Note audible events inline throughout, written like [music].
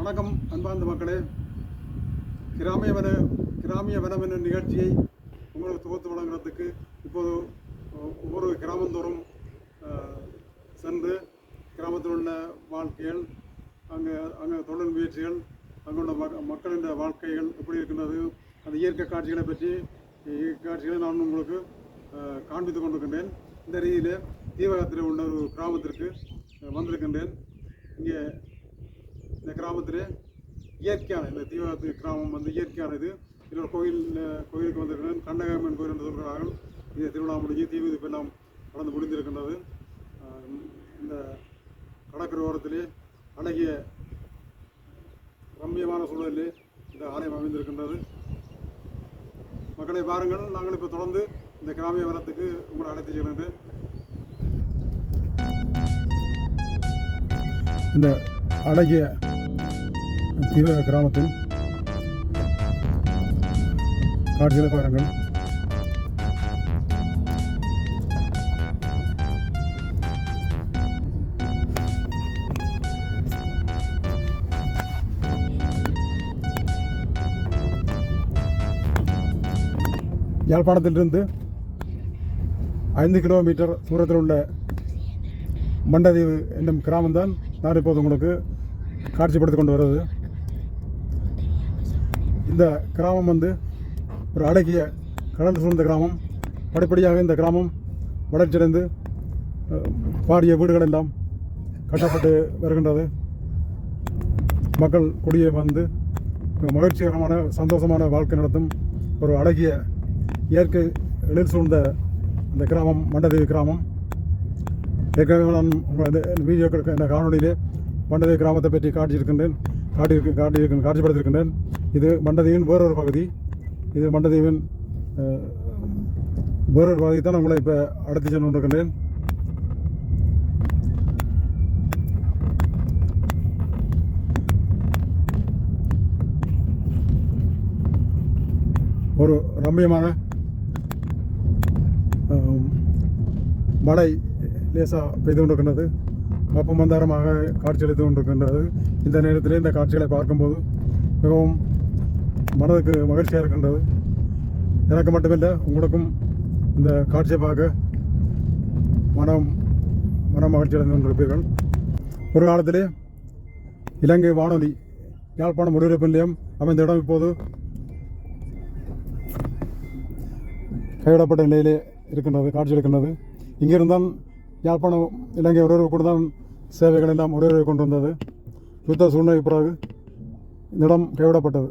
வணக்கம் அன்பார்ந்த மக்களே. கிராமிய வன கிராமிய வனம் என்ற நிகழ்ச்சியை உங்களுக்கு தொகுத்து வழங்குறதுக்கு இப்போது ஒவ்வொரு கிராமந்தோறும் சென்று கிராமத்தில் உள்ள வாழ்க்கைகள் அங்கே அங்கே தொழில் முயற்சிகள் அங்குள்ள மக மக்களின் வாழ்க்கைகள் எப்படி இருக்கின்றது அந்த இயற்கை காட்சிகளை பற்றி இயற்கை காட்சிகளை நான் உங்களுக்கு காண்பித்து காண்பித்துக் கொண்டிருக்கின்றேன். இந்த ரீதியில் தீவகத்தில் உள்ள ஒரு கிராமத்திற்கு வந்திருக்கின்றேன். இங்கே இந்த கிராமத்தில் இயற்கையான இந்த தீவாத்து கிராமம் வந்து இயற்கையானது இது. இன்னொரு கோயில் கோயிலுக்கு வந்திருக்கிறேன் கண்ணகம்மன் கோயில் என்று சொல்கிறார்கள் இந்த திருவண்ணாமலைக்கு முடிஞ்சு தீ எல்லாம் நடந்து முடிந்திருக்கின்றது. இந்த கடற்கரை ஓரத்திலே அழகிய ரம்மியமான சூழலிலே இந்த ஆலயம் அமைந்திருக்கின்றது. மக்களை பாருங்கள் நாங்கள் இப்போ தொடர்ந்து இந்த கிராமிய வனத்துக்கு உங்களை அழைத்து செல்கின்றேன் இந்த அழகிய தீவிர கிராமத்தில் காட்சியில் பாருங்கள் யாழ்ப்பாணத்திலிருந்து ஐந்து கிலோமீட்டர் தூரத்தில் உள்ள மண்டதீவு என்னும் கிராமம்தான் நான் இப்போது உங்களுக்கு காட்சிப்படுத்தி கொண்டு வருவது. இந்த கிராமம் வந்து ஒரு அழகிய கடல் சூழ்ந்த கிராமம். படிப்படியாக இந்த கிராமம் வளர்ச்சியடைந்து பாடிய வீடுகள் எல்லாம் கட்டப்பட்டு வருகின்றது. மக்கள் குடியே வந்து மகிழ்ச்சிகரமான சந்தோஷமான வாழ்க்கை நடத்தும் ஒரு அழகிய இயற்கை எழில் சூழ்ந்த இந்த கிராமம் மண்டதேவி கிராமம். ஏற்கனவே நான் வீடியோ வீடியோக்கள் இந்த காணொலியிலே மண்டதேவி கிராமத்தை பற்றி காட்டியிருக்கின்றேன் காட்டியிருக்க காட்டியிருக்க காட்சிப்படுத்தியிருக்கின்றேன். இது மண்டதீவின் வேறொரு பகுதி. இது மண்டதீவின் வேறொரு பகுதி தான் உங்களை இப்போ அடுத்து சென்று கொண்டிருக்கின்றேன். ஒரு ரம்மியமான மழை லேசாக பெய்து கொண்டிருக்கின்றது. வெப்ப மந்தாரமாக காட்சியளித்து கொண்டிருக்கின்றது. இந்த நேரத்தில் இந்த காட்சிகளை பார்க்கும்போது மிகவும் மனதுக்கு மகிழ்ச்சியாக இருக்கின்றது. எனக்கு மட்டுமில்லை உங்களுக்கும் இந்த காட்சியை பார்க்க மனம் மன மகிழ்ச்சி அடைந்து கொண்டிருப்பீர்கள். ஒரு காலத்திலே இலங்கை வானொலி யாழ்ப்பாணம் ஒலிபரப்பு நிலையம் அமைந்த இடம் இப்போது கைவிடப்பட்ட நிலையிலே இருக்கின்றது காட்சி இருக்கின்றது. இங்கிருந்தான் யாழ்ப்பாணம் இலங்கை ஒருவரு கூட தான் சேவைகள் எல்லாம் ஒருவரை கொண்டு வந்தது யுத்த சூழ்நிலை பிறகு இந்த இடம் கைவிடப்பட்டது.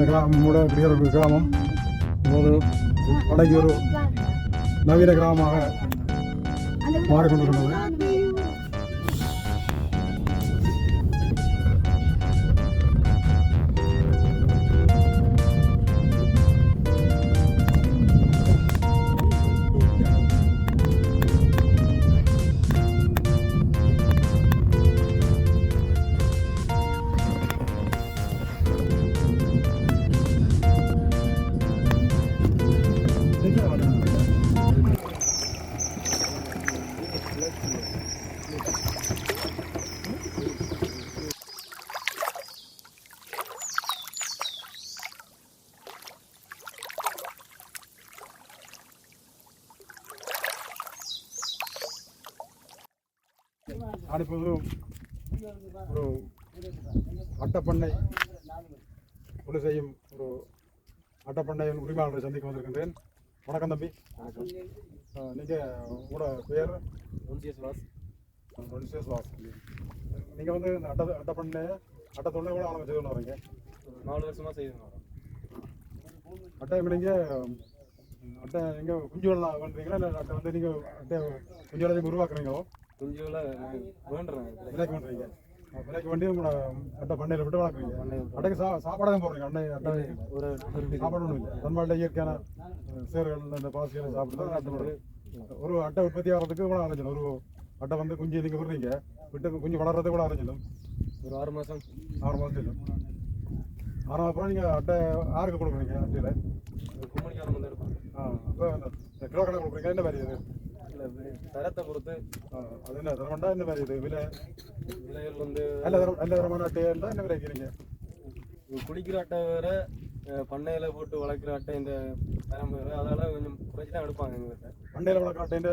இந்த கிராமம் நம்முடைய குடியேற கிராமம் ஒரு அழகிய ஒரு நவீன கிராமமாக மாறிக்கொண்டிருக்கிறது. நான் இப்போ ஒரு அட்டப்பண்ணை கொலை செய்யும் ஒரு அட்டப்பண்ணையின் உரிமையாளரை சந்திக்க வந்திருக்கின்றேன். வணக்கம் தம்பி. நீங்கள் உங்களோட பெயர்? ஒன்சிய சுவாஸ் நீங்கள் வந்து இந்த அட்டை அட்டை பண்ண அட்டை தொண்டை கூட ஆரம்பிச்சதுன்னு வரீங்க நாலு வருஷமா செய்து வரோம் அட்டை நீங்கள் அட்டை எங்கே குஞ்சுகள்லாம் பண்ணுறீங்களா இல்லை அட்டை வந்து நீங்கள் அட்டை குஞ்சுகளை உருவாக்குறீங்களோ? குஞ்சுகளை வேண்டுறேன். விலைக்கு பண்ணுறீங்க விலைக்கு வண்டி உங்களோட அட்டை பண்ணையில் விட்டு வளர்க்குறீங்க. அட்டைக்கு சா சாப்பாடு தான் போடுறீங்க. அட்டை அட்டை ஒரு சாப்பாடு ஒன்றும் இல்லை தன்பாட்டில் இயற்கையான சேர்கள் இந்த பாசிகளை சாப்பிட்டு அட்டை ஒரு அட்டை உற்பத்தி ஆகிறதுக்கு கூட அரைஞ்சிடும் ஒரு அட்டை வந்து குஞ்சு நீங்கள் விடுறீங்க. விட்டு குஞ்சு வளர்றதுக்கு கூட அரைஞ்சிடும் ஒரு ஆறு மாசம். ஆறு மாதம் செல்லும் மாதம் அப்புறம் நீங்கள் அட்டை யாருக்கு கொடுக்குறீங்க? அட்டையில்? வந்து எடுப்பாங்க. ஆ அப்போ இந்த கிலோ கணக்கு கொடுக்குறீங்க என்ன மாதிரி தரத்தை பொறுத்து. அதில் தரமாண்டா இந்த மாதிரி இது? விலை? விலைகள் வந்து நல்ல தரம் நல்ல தரமான அட்டையா என்ன விலைக்கிறீங்க குளிக்கிற அட்டை வேற பண்ணையில் போட்டு வளர்க்குற அட்டை இந்த தரம் வேறு அதெல்லாம் கொஞ்சம் குறைச்சி தான் எடுப்பாங்க எங்கள்கிட்ட. பண்ணையில் வளர்க்குற அட்டைன்ற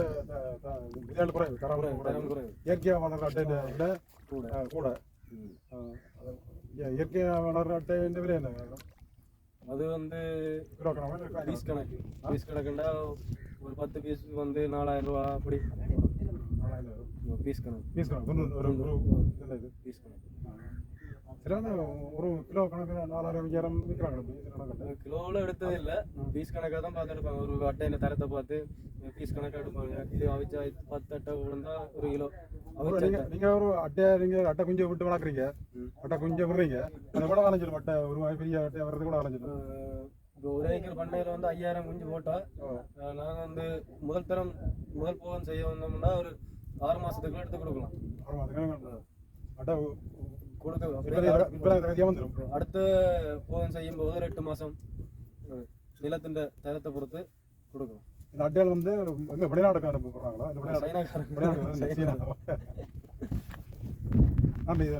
விலையால் குறைவு தரம் தரம் குறைவு. இயற்கையாக வளர்க்குற அட்டைன்ற விட கூட. கூட. இயற்கையாக வளர்க்குற அட்டைன்ற விலை என்ன? அது வந்து பீஸ் கணக்கு. பீஸ் கணக்குண்டா ஒரு பத்து பீஸ் வந்து நாலாயிரம் ரூபா அப்படி. பீஸ் கணக்கு. பீஸ் கணக்கு. ஒரு ஒரு பீஸ் கணக்கு. வந்து ஒரு கிலோ கணக்கு நாலாயிரம் ஐயாயிரம் விற்கிறாங்க. கிலோவில் எடுத்தது இல்லை. பீஸ் கணக்காக தான் பார்த்து எடுப்பாங்க ஒரு அட்டையின் தரத்தை பார்த்து பீஸ் கணக்காக எடுப்பாங்க. இது அவிச்சா பத்து அட்டை விழுந்தா ஒரு கிலோ. அப்புறம் அவிச்ச நீங்க நீங்க ஒரு அட்டையை நீங்க அட்டை குஞ்சை விட்டு வளர்க்குறீங்க. அட்டை குஞ்சை விடுறீங்க. அந்த கூட அலைஞ்சிடும் அட்டை ஒரு பெரிய அட்டை வர்றது கூட அலைஞ்சிடும் இப்போ ஒரு ஏக்கர் பண்ணையில் வந்து ஐயாயிரம் குஞ்சு போட்டால் நாங்கள் வந்து முதல் தரம் முதல் போகம் செய்ய வந்தோம்னா ஒரு ஆறு மாதத்துக்குள்ள எடுத்து கொடுக்கலாம். கொடுக்க அடுத்த போகம் செய்யும் போது ஒரு எட்டு மாதம் நிலத்தின் தரத்தை பொறுத்து கொடுக்கும் இந்த அட்டையில் வந்து எங்க வெளிநாட்டுக்கு அனுப்ப போடுறாங்களா? இந்த வெளிநாடு சைனாக்காரங்க வெளிநாடு வந்து சீனா. [laughs] நன்றி இது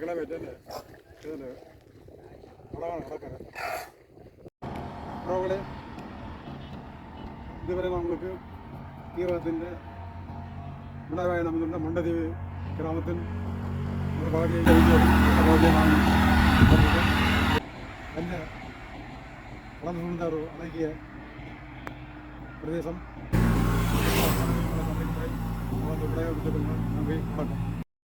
കിടക്കണ പറ്റല്ലേ ഇതുവരെ നമ്മൾക്ക് തീവ്രത്തിന്റെ വിളവായ നമ്മുടെ മണ്ടദ്വീപ് ഗ്രാമത്തിൽ ഒരു നല്ല വളർന്നു അടക്കിയ പ്രദേശം നമ്മുടെ നമ്മുടെ